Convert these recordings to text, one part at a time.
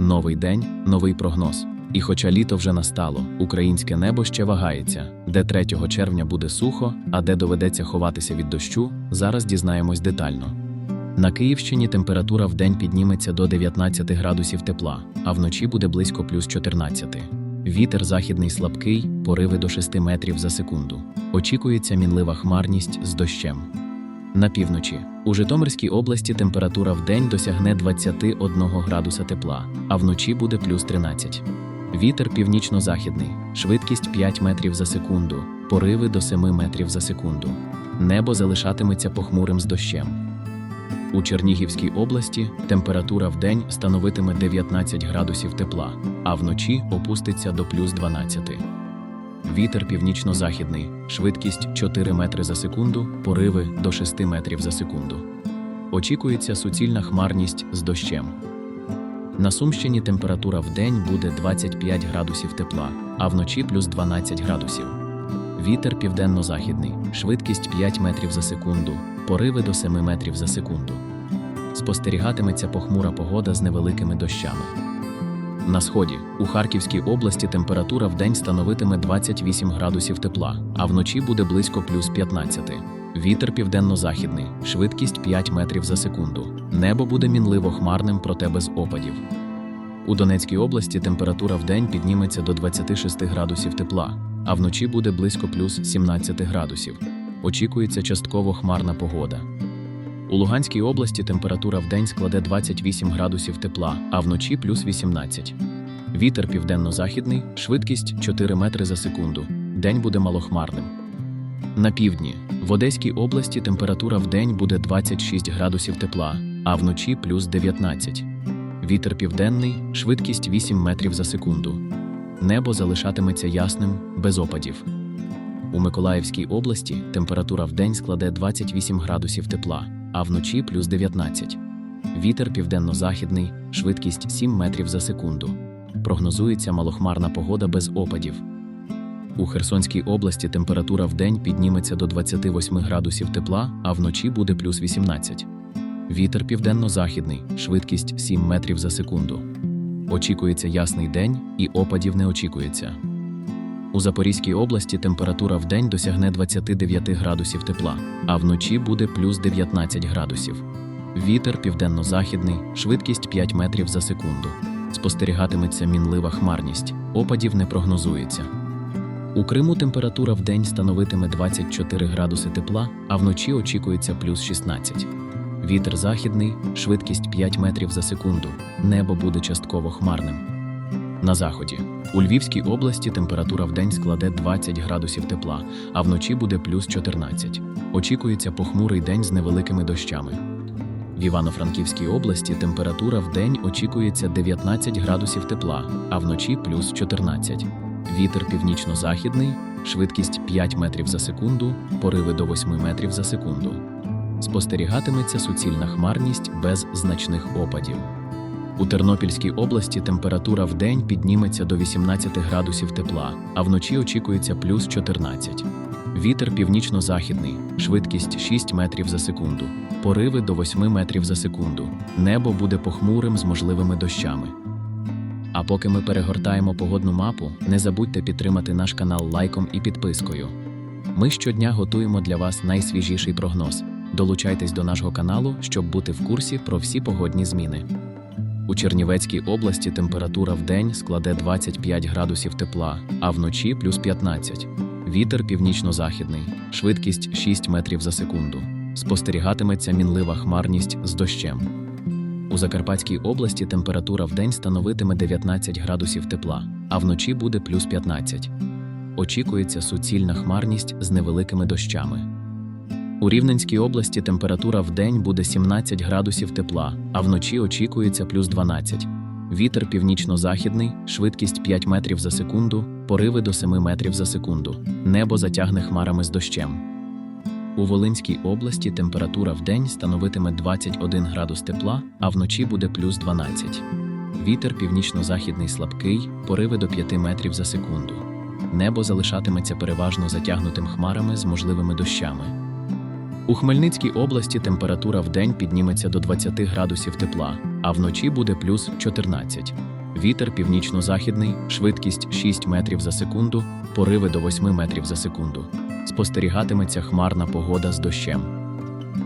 Новий день, новий прогноз. І хоча літо вже настало, українське небо ще вагається, де 3 червня буде сухо, а де доведеться ховатися від дощу, зараз дізнаємось детально. На Київщині температура в день підніметься до 19 градусів тепла, а вночі буде близько плюс 14. Вітер західний слабкий, пориви до 6 метрів за секунду. Очікується мінлива хмарність з дощем. На півночі у Житомирській області температура в день досягне 21 градуса тепла, а вночі буде плюс 13. Вітер північно-західний, швидкість 5 метрів за секунду, пориви до 7 метрів за секунду. Небо залишатиметься похмурим з дощем. У Чернігівській області температура в день становитиме 19 градусів тепла, а вночі опуститься до плюс 12. Вітер північно-західний, швидкість 4 метри за секунду, пориви до 6 метрів за секунду. Очікується суцільна хмарність з дощем. На Сумщині температура в день буде 25 градусів тепла, а вночі плюс 12 градусів. Вітер південно-західний, швидкість 5 метрів за секунду, пориви до 7 метрів за секунду. Спостерігатиметься похмура погода з невеликими дощами. На сході у Харківській області температура в день становитиме 28 градусів тепла, а вночі буде близько плюс 15. Вітер південно-західний, швидкість 5 метрів за секунду. Небо буде мінливо хмарним, проте без опадів. У Донецькій області температура в день підніметься до 26 градусів тепла, а вночі буде близько плюс 17 градусів. Очікується частково хмарна погода. У Луганській області температура в день складе 28 градусів тепла, а вночі плюс 18. Вітер південно-західний, швидкість 4 метри за секунду. День буде малохмарним. На півдні в Одеській області температура в день буде 26 градусів тепла, а вночі плюс 19. Вітер південний, швидкість 8 метрів за секунду. Небо залишатиметься ясним, без опадів. У Миколаївській області температура в день складе 28 градусів тепла, а вночі плюс 19. Вітер південно-західний, швидкість 7 метрів за секунду. Прогнозується малохмарна погода без опадів. У Херсонській області температура в день підніметься до 28 градусів тепла, а вночі буде плюс 18. Вітер південно-західний, швидкість 7 метрів за секунду. Очікується ясний день і опадів не очікується. У Запорізькій області температура в день досягне 29 градусів тепла, а вночі буде плюс 19 градусів. Вітер південно-західний, швидкість 5 метрів за секунду. Спостерігатиметься мінлива хмарність, опадів не прогнозується. У Криму температура в день становитиме 24 градуси тепла, а вночі очікується плюс 16. Вітер західний, швидкість 5 метрів за секунду. Небо буде частково хмарним. На заході у Львівській області температура в день складе 20 градусів тепла, а вночі буде плюс 14. Очікується похмурий день з невеликими дощами. В Івано-Франківській області температура в день очікується 19 градусів тепла, а вночі плюс 14. Вітер північно-західний, швидкість 5 метрів за секунду, пориви до 8 метрів за секунду. Спостерігатиметься суцільна хмарність без значних опадів. У Тернопільській області температура в день підніметься до 18 градусів тепла, а вночі очікується плюс 14. Вітер північно-західний, швидкість 6 метрів за секунду, пориви до 8 метрів за секунду. Небо буде похмурим з можливими дощами. А поки ми перегортаємо погодну мапу, не забудьте підтримати наш канал лайком і підпискою. Ми щодня готуємо для вас найсвіжіший прогноз. Долучайтесь до нашого каналу, щоб бути в курсі про всі погодні зміни. У Чернівецькій області температура в день складе 25 градусів тепла, а вночі плюс 15. Вітер північно-західний, швидкість 6 метрів за секунду. Спостерігатиметься мінлива хмарність з дощем. У Закарпатській області температура в день становитиме 19 градусів тепла, а вночі буде плюс 15. Очікується суцільна хмарність з невеликими дощами. У Рівненській області температура в день буде 17 градусів тепла, а вночі очікується плюс 12. Вітер північно-західний, швидкість 5 метрів за секунду, пориви до 7 метрів за секунду. Небо затягне хмарами з дощем. У Волинській області температура в день становитиме 21 градус тепла, а вночі буде плюс 12. Вітер північно-західний слабкий, пориви до 5 метрів за секунду. Небо залишатиметься переважно затягнутим хмарами з можливими дощами. У Хмельницькій області температура в день підніметься до 20 градусів тепла, а вночі буде плюс 14. Вітер північно-західний, швидкість 6 метрів за секунду, пориви до 8 метрів за секунду. Спостерігатиметься хмарна погода з дощем.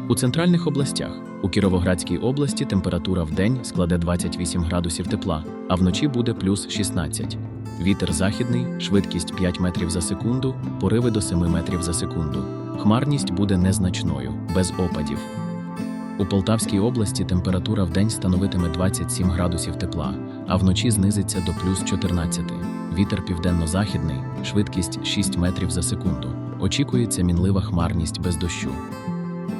У центральних областях у Кіровоградській області температура в день складе 28 градусів тепла, а вночі буде плюс 16. Вітер західний, швидкість 5 метрів за секунду, пориви до 7 метрів за секунду. Хмарність буде незначною, без опадів. У Полтавській області температура в день становитиме 27 градусів тепла, а вночі знизиться до плюс 14. Вітер південно-західний, швидкість 6 метрів за секунду. Очікується мінлива хмарність без дощу.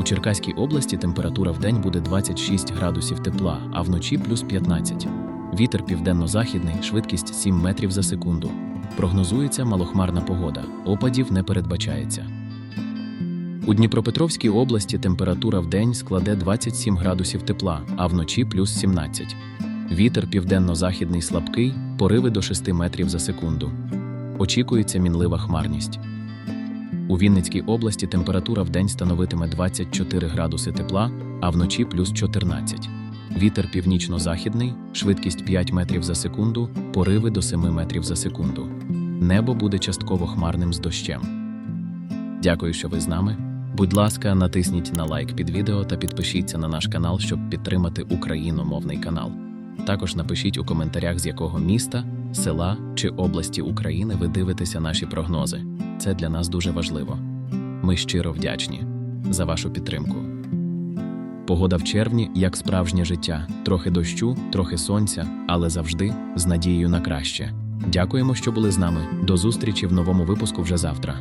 У Черкаській області температура в день буде 26 градусів тепла, а вночі плюс 15. Вітер південно-західний, швидкість 7 метрів за секунду. Прогнозується малохмарна погода, опадів не передбачається. У Дніпропетровській області температура в день складе 27 градусів тепла, а вночі плюс 17. Вітер південно-західний слабкий, пориви до 6 метрів за секунду. Очікується мінлива хмарність. У Вінницькій області температура в день становитиме 24 градуси тепла, а вночі плюс 14. Вітер північно-західний, швидкість 5 метрів за секунду, пориви до 7 метрів за секунду. Небо буде частково хмарним з дощем. Дякую, що ви з нами. Будь ласка, натисніть на лайк під відео та підпишіться на наш канал, щоб підтримати україномовний канал. Також напишіть у коментарях, з якого міста, села чи області України ви дивитеся наші прогнози. Це для нас дуже важливо. Ми щиро вдячні за вашу підтримку. Погода в червні як справжнє життя: трохи дощу, трохи сонця, але завжди з надією на краще. Дякуємо, що були з нами. До зустрічі в новому випуску вже завтра.